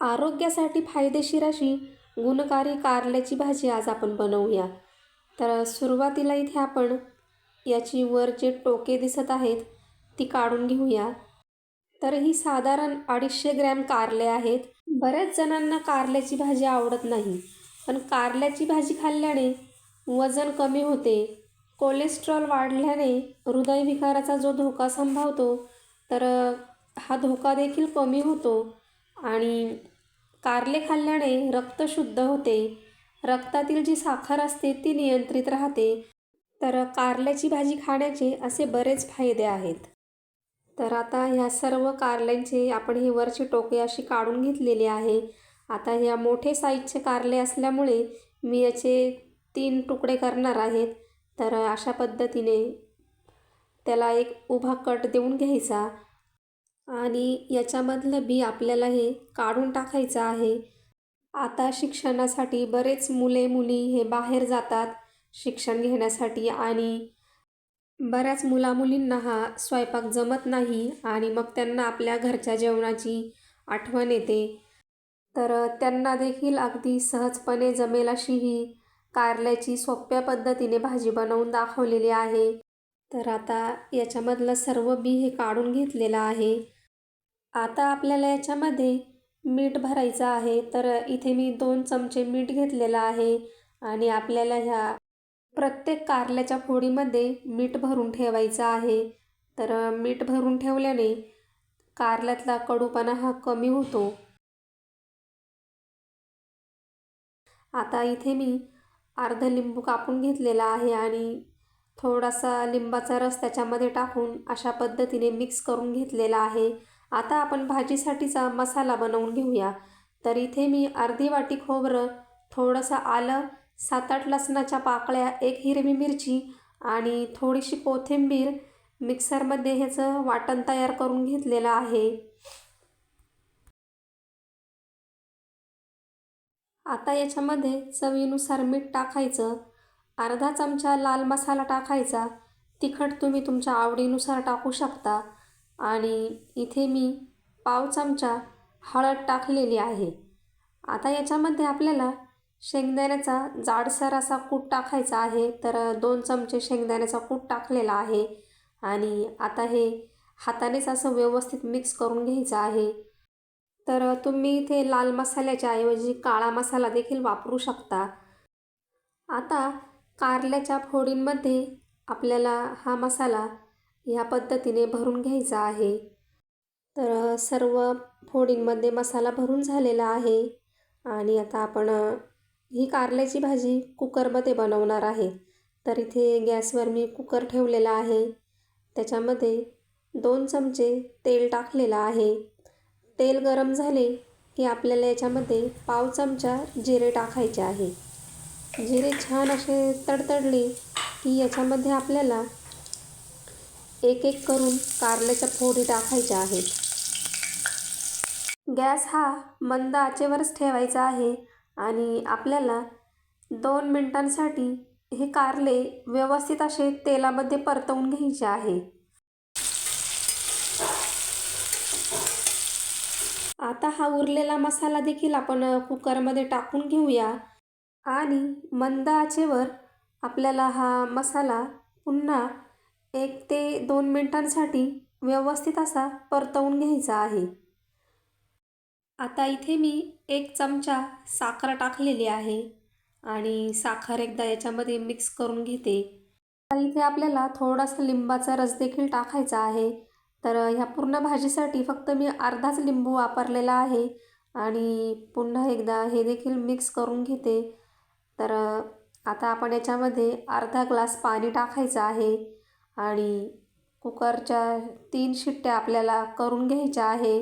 आरोग्यासाठी फायदेशीर अशी गुणकारी कारल्याची भाजी आज आपण बनवूया. तर सुरुवातीला इथे आपण याची वर जे टोके दिसत आहेत ती काढून घेऊया. तर ही साधारण अडीचशे ग्रॅम कारले आहेत. बऱ्याच जणांना कारल्याची भाजी आवडत नाही. पण कारल्याची भाजी खाल्ल्याने वजन कमी होते. कोलेस्ट्रॉल वाढल्याने हृदयविकाराचा जो धोका संभावतो तर हा धोका देखील कमी होतो आणि कारले खाल्ल्याने रक्त शुद्ध होते. रक्तातील जी साखर असते ती नियंत्रित राहते. तर कारल्याची भाजी खाण्याचे असे बरेच फायदे आहेत. तर आता ह्या सर्व कारल्यांचे आपण ही वरची टोके अशी काढून घेतलेली आहे. आता ह्या मोठे साईजचे कारले असल्यामुळे मी याचे तीन तुकडे करणार आहेत. तर अशा पद्धतीने त्याला एक उभा कट देऊन घ्यायचा. आणि याच्यामधलं बी आपल्याला हे काढून टाकायचं आहे. आता शिक्षणासाठी बरेच मुले मुली हे बाहेर जातात शिक्षण घेण्यासाठी आणि बऱ्याच मुलामुलींना हा स्वयंपाक जमत नाही आणि मग त्यांना आपल्या घरच्या जेवणाची आठवण येते. तर त्यांना देखील अगदी सहजपणे जमेल अशी ही कारल्याची सोप्या पद्धतीने भाजी बनवून दाखवलेली आहे. तर आता याच्यामधलं सर्व बी हे काढून घेतलेलं आहे. आता आपल्याला याच्यामध्ये मीठ भरायचं आहे तर इथे मी दोन चमचे मीठ घेतलेलं आहे आणि आपल्याला ह्या प्रत्येक कारल्याच्या फोडीमध्ये मीठ भरून ठेवायचं आहे. तर मीठ भरून ठेवल्याने कारल्यातला कडूपणा हा कमी होतो. आता इथे मी अर्ध लिंबू कापून घेतलेला आहे आणि थोडासा लिंबाचा रस त्याच्यामध्ये टाकून अशा पद्धतीने मिक्स करून घेतलेला आहे. आता आपण भाजीसाठीचा मसाला बनवून घेऊया. तर इथे मी अर्धी वाटी खोबरं थोडंसं आलं सात आठ लसणाच्या पाकळ्या एक हिरवी मिरची आणि थोडीशी कोथिंबीर. मिक्सरमध्ये ह्याचं वाटण तयार करून घेतलेलं आहे. आता याच्यामध्ये चवीनुसार मीठ टाकायचं. अर्धा चमचा लाल मसाला टाकायचा. तिखट तुम्ही तुमच्या आवडीनुसार टाकू शकता. आणि इथे मी पाव चमचा हळद टाकलेली आहे. आता याच्यामध्ये आपल्याला शेंगदाण्याचा जाडसर असा कूट टाकायचा आहे. तर दोन चमचे शेंगदाण्याचा कूट टाकलेला आहे. आणि आता हे हातानेच असं व्यवस्थित मिक्स करून घ्यायचं आहे. तर तुम्ही इथे लाल मसाल्याच्या ऐवजी काळा मसाला देखील वापरू शकता. आता कारल्याच्या फोडींमध्ये आपल्याला हा मसाला ह्या पद्धतीने भरून घ्यायचा आहे. तर सर्व फोडींमध्ये मसाला भरून झालेला आहे आणि आता आपण ही कारल्याची भाजी कुकरमध्ये बनवणार आहे. तर इथे गॅसवर मी कुकर ठेवलेला आहे. त्याच्यामध्ये दोन चमचे तेल टाकलेलं आहे. तेल गरम झाले की आपल्याला याच्यामध्ये पाव चमचा जिरे टाकायचे आहे. जिरे छान असे तडतडले की याच्यामध्ये आपल्याला एक एक करून कारल्याच्या फोडी टाकायच्या आहेत. गॅस हा मंद आचेवरच ठेवायचा आहे आणि आपल्याला दोन मिनटांसाठी हे कारले व्यवस्थित असे तेलामध्ये परतवून घ्यायचे आहे. आता हा उरलेला मसाला देखील आपण कुकरमध्ये टाकून घेऊया आणि मंद आचेवर आपल्याला हा मसाला पुन्हा एक ते दोन मिनटांसाठी व्यवस्थित असा परतवून घ्यायचा आहे. आता इथे मी एक चमचा साखर टाकलेली आहे आणि साखर एकदा याच्यामध्ये मिक्स करून घेते. आता इथे आपल्याला थोडासा लिंबाचा रस देखील टाकायचा आहे. तर ह्या पूर्ण भाजीसाठी फक्त मी अर्धाच लिंबू वापरलेला आहे आणि पुन्हा एकदा हे देखील मिक्स करून घेते. तर आता आपण याच्यामध्ये अर्धा ग्लास पाणी टाकायचं आहे. आणि कुकरच्या तीन शिट्ट्या आपल्याला करून घ्यायच्या आहे.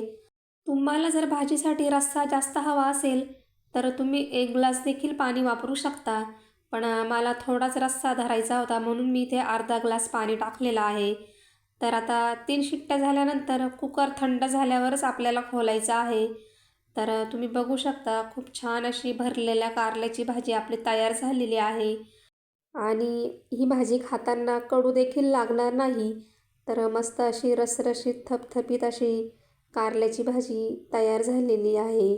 तुम्हाला जर भाजीसाठी रस्सा जास्त हवा असेल तर तुम्ही एक ग्लास देखील पाणी वापरू शकता. पण मला थोडाच रस्सा धरायचा होता म्हणून मी इथे अर्धा ग्लास पाणी टाकलेलं आहे. तर आता तीन शिट्ट्या झाल्यानंतर कुकर थंड झाल्यावरच आपल्याला खोलायचं आहे. तर तुम्ही बघू शकता खूप छान अशी भरलेल्या कारल्याची भाजी आपली तयार झालेली आहे. आणि ही भाजी खाताना कडू देखील लागणार नाही. तर मस्त अशी रसरशीत थपथपीत अशी कारल्याची भाजी तयार झालेली आहे.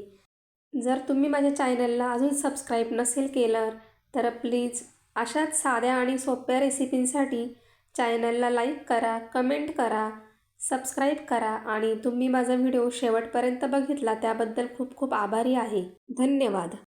जर तुम्ही माझ्या चॅनलला अजून सबस्क्राईब नसेल केलं तर प्लीज अशाच साध्या आणि सोप्या रेसिपींसाठी चॅनलला लाईक करा कमेंट करा सबस्क्राईब करा आणि तुम्ही माझा व्हिडिओ शेवटपर्यंत बघितला त्याबद्दल खूप खूप आभारी आहे. धन्यवाद.